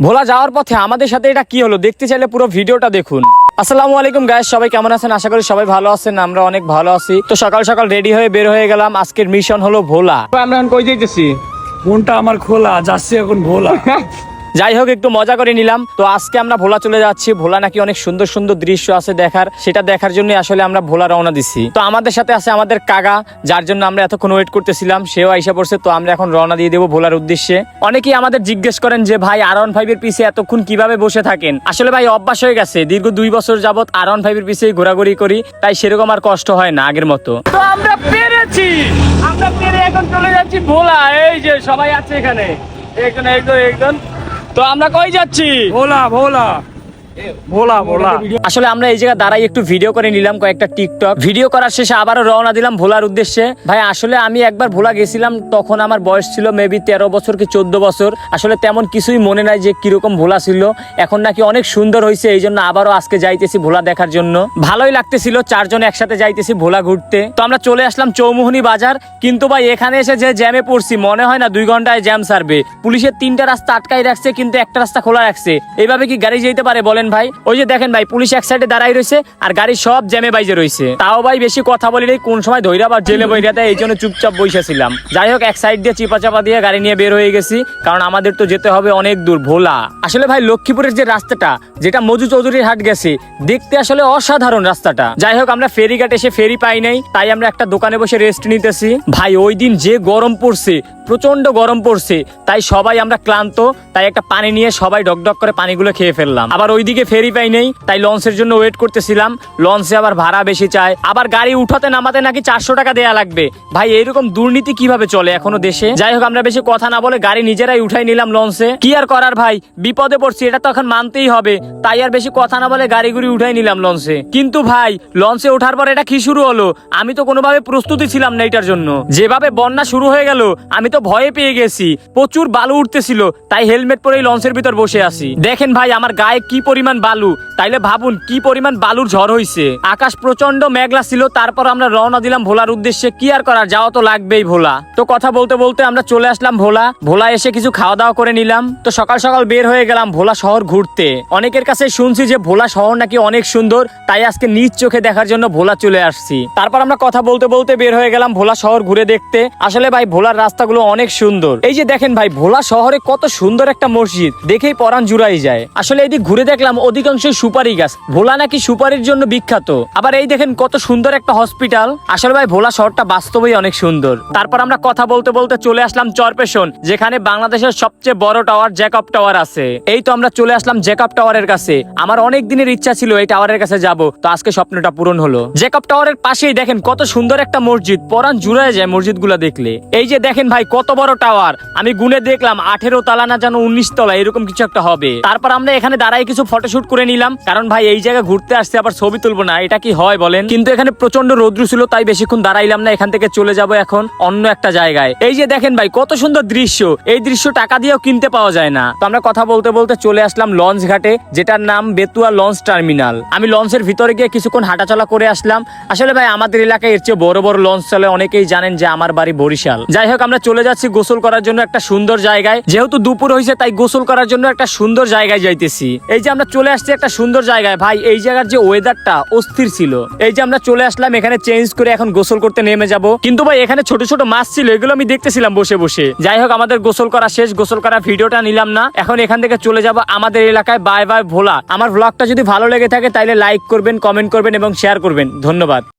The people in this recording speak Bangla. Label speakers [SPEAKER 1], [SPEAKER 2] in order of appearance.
[SPEAKER 1] ভোলা যাওয়ার পথে আমাদের সাথে এটা কি হলো? দেখতে চাইলে পুরো ভিডিওটা দেখুন। আসসালামু আলাইকুম গ্যাস সবাই কেমন আছেন? আশা করি সবাই ভালো আছেন আমরা অনেক ভালো আছি। তো সকাল সকাল রেডি হয়ে বের হয়ে গেলাম আজকের মিশন হলো ভোলা।
[SPEAKER 2] আমরা এখন কই যাইতেছি?
[SPEAKER 3] মনটা আমার খোলা যাচ্ছি এখন ভোলা।
[SPEAKER 1] যাই হোক, একটু মজা করে নিলাম। তো আজকে আমরা ভোলা চলে যাচ্ছি। ভোলা নাকি অনেক সুন্দর সুন্দর দৃশ্য আছে দেখার। সেটা দেখার জন্য আসলে আমরা ভোলা রওনা দিছি। তো আমাদের সাথে আছে আমাদের কাকা, যার জন্য আমরা এতক্ষণ ওয়েট করতেছিলাম। সেও আইসা পড়ছে, তো আমরা এখন রওনা দিয়ে দেবো ভোলার উদ্দেশ্যে। অনেকেই আমাদের জিজ্ঞেস করেন যে, ভাই আর ওয়ান ফাইভের পিছে এতক্ষণ কীভাবে বসে থাকেন? আসলে ভাই, অভ্যাস হয়ে গেছে। দীর্ঘ দুই বছর যাবত আর ওয়ান ফাইভের পিছে ঘোরাঘুরি করি, তাই সেরকম আর কষ্ট হয় না আগের মতো।
[SPEAKER 2] আমরা এখন চলে যাচ্ছি ভোলা। এই যে সবাই আছে এখানে। একজন একজন একজন। তো আমরা কই যাচ্ছি?
[SPEAKER 3] ভোলা ভোলা। ভোলা ভোলা।
[SPEAKER 1] আসলে আমরা এই জায়গায় দাঁড়াই একটু ভিডিও করে নিলাম কয়েকটা টিকটক ভিডিও করার শেষে আবারও রওনা দিলাম ভোলার উদ্দেশ্যে। ভাই আসলে আমি একবার ভোলা গেছিলাম তখন আমার বয়স ছিল মেবি তেরো বছর কি চোদ্দ বছর। আসলে তেমন কিছুই মনে নাই যে কীরকম ভোলা ছিল। এখন নাকি অনেক সুন্দর হয়েছে এই জন্য আবারও আজকে যাইতেছি ভোলা দেখার জন্য। ভালোই লাগতেছিল চারজন একসাথে যাইতেছি ভোলা ঘুরতে। তো আমরা চলে আসলাম চৌমুহনী বাজার। কিন্তু ভাই এখানে এসে যে জ্যামে পড়ছি মনে হয় না দুই ঘন্টায় জ্যাম সারবে। পুলিশের তিনটা রাস্তা আটকাই রাখছে কিন্তু একটা রাস্তা খোলা রাখছে। এইভাবে কি গাড়ি যেতে পারে বলেন ভাই, ওই যে দেখেন ভাই, পুলিশ এক সাইডে দাঁড়াই রয়েছে আর গাড়ি সব জ্যামে বাইজে রয়েছে। তাও ভাই বেশি কথা বলি কোন সময় ধৈরা বা জেলে বইরাতে এই জন্য চুপচাপ বসেছিলাম যাই হোক, এক সাইড দিয়ে চিপা চাপা দিয়ে গাড়ি নিয়ে বের হয়ে গেছি, কারণ আমাদের তো যেতে হবে অনেক দূর, ভোলা। আসলে ভাই, লক্ষ্মীপুরের যে রাস্তাটা, যেটা মজু চৌধুরীর হাট গেছে, দেখতে আসলে অসাধারণ রাস্তাটা। যাই হোক, আমরা ফেরি ফেরিঘাট এসে ফেরি পাই নাই, তাই আমরা একটা দোকানে বসে রেস্ট নিতেছি। ভাই, ওই দিন যে গরম পড়ছে প্রচণ্ড গরম পড়ছে, তাই সবাই আমরা ক্লান্ত, তাই একটা পানি নিয়ে সবাই ডকডক করে পানিগুলো খেয়ে ফেললাম। আবার ওইদিকে ফেরি পাই নেই, তাই লঞ্চের জন্য ওয়েট করতেছিলাম, লঞ্চে আবার ভাড়া বেশি চায়। আবার গাড়ি উঠাতে নামাতে নাকি চারশো টাকা দেয়া লাগবে। ভাই এরকম দুর্নীতি কীভাবে চলে এখনও দেশে? যাই হোক, আমরা বেশি কথা না বলে গাড়ি নিজেরাই উঠাই নিলাম লঞ্চে। কি আর করার ভাই? বিপদে পড়ছি, এটা তো এখন মানতেই হবে। তাই আর বেশি কথা না বলে গাড়ি গুড়ি উঠাই নিলাম লঞ্চে। কিন্তু ভাই, লঞ্চে ওঠার পর এটা কি শুরু হলো? আমি তো কোনোভাবে প্রস্তুতি ছিলাম না এটার জন্য। যেভাবে বন্যা শুরু হয়ে গেল, আমি তো ভয়ে পেয়ে গেছি। প্রচুর বালু উঠতেছিল, তাই হেলমেট পরেই লঞ্চের ভিতর বসে আছি। দেখেন ভাই, আমার গায়ে কি পরিমাণ বালু? তাইলে ভাবুন, কি পরিমাণ বালুর ঝড় হইছে। আকাশ প্রচণ্ড মেঘলা ছিল, তারপর আমরা রওনা দিলাম ভোলার উদ্দেশ্যে। কি আর করার, যাওয়া তো লাগবেই ভোলা। তো কথা বলতে বলতে আমরা চলে আসলাম ভোলা। ভোলা এসে কিছু খাওয়া দাওয়া করে নিলাম। তো সকাল সকাল বের হয়ে গেলাম ভোলা শহর ঘুরতে। অনেকের কাছে শুনছি যে ভোলা শহর নাকি অনেক সুন্দর, তাই আজকে নিজ চোখে দেখার জন্য ভোলা চলে আসছি। তারপর আমরা কথা বলতে বলতে বের হয়ে গেলাম ভোলা শহর ঘুরে দেখতে। আসলে ভাই, ভোলার রাস্তাগুলো অনেক সুন্দর। এই যে দেখেন ভাই, ভোলা শহরে কত সুন্দর একটা মসজিদ। দেখেই পরাণ জুড়াই যায়। আসলে এদিক ঘুরে দেখলাম অধিকাংশ সুপারি গাছ। ভোলা নাকি সুপারির জন্য বিখ্যাত। আবার এই দেখেন কত সুন্দর একটা হসপিটাল। আসলে ভাই, ভোলা শহরটা বাস্তবেই অনেক সুন্দর। তারপর আমরা কথা বলতে বলতে চলে আসলাম চরপেশন, যেখানে বাংলাদেশের সবচেয়ে বড় টাওয়ার জ্যাকব টাওয়ার আছে। এই তো আমরা চলে আসলাম জ্যাকব টাওয়ারের কাছে। আমার অনেক দিনের ইচ্ছা ছিল এই টাওয়ারের কাছে যাব, তো আজকে স্বপ্নটা পূরণ হলো। জ্যাকব টাওয়ারের পাশেই দেখেন কত সুন্দর একটা মসজিদ। পরাণ জুড়ায় যায় মসজিদগুলো দেখলে। এই যে দেখেন ভাই কত বড় টাওয়ার? আমি গুনে দেখলাম, আঠেরো তালা না যেন উনিশ তলা, এরকম কিছু একটা হবে। তারপর আমরা এখানে দাঁড়াই কিছু ফটোশুট করে নিলাম। কারণ ভাই, এই জায়গায় ঘুরতে আসছে আবার ছবি তুলবো না, এটা কি হয় বলেন? কিন্তু এখানে প্রচণ্ড রৌদ্র ছিল, তাই বেশিক্ষণ দাঁড়াইলাম না, এখান থেকে চলে যাব এখন অন্য একটা জায়গায়। এই যে দেখেন ভাই, কত সুন্দর দৃশ্য। এই দৃশ্য টাকা দিয়েও কিনতে পাওয়া যায় না। তো আমরা কথা বলতে বলতে চলে আসলাম লঞ্চ ঘাটে, যেটার নাম বেতুয়া লঞ্চ টার্মিনাল। আমি লঞ্চের ভিতরে গিয়ে কিছুক্ষণ হাঁটাচলা করে আসলাম। আসলে ভাই, আমাদের এলাকায় এর চেয়ে বড় বড় লঞ্চ চলে, অনেকেই জানেন যে আমার বাড়ি বরিশাল। যাই হোক, আমরা চলে যাচ্ছি গোসল করার জন্য একটা সুন্দর জায়গায়। যেহেতু দুপুর হয়েছে, তাই গোসল করার জন্য একটা সুন্দর জায়গায় যাইতেছি। এই যে আমরা চলে আসছি একটা সুন্দর জায়গায়, ভাই, এই জায়গার যে ওয়েদারটা অস্থির ছিল। এই যে আমরা চলে আসলাম, এখানে চেঞ্জ করে এখন গোসল করতে নেমে যাব। কিন্তু ভাই, এখানে ছোট ছোট মাছ ছিল, এগুলো আমি দেখতেছিলাম বসে বসে। যাই হোক, আমাদের গোসল করা শেষ, গোসল করা ভিডিওটা নিলাম না। এখন এখান থেকে চলে যাব আমাদের এলাকায় বাই বাই ভোলা। আমার ভ্লগটা যদি ভালো লেগে থাকে, তাইলে লাইক করবেন কমেন্ট করবেন এবং শেয়ার করবেন। ধন্যবাদ।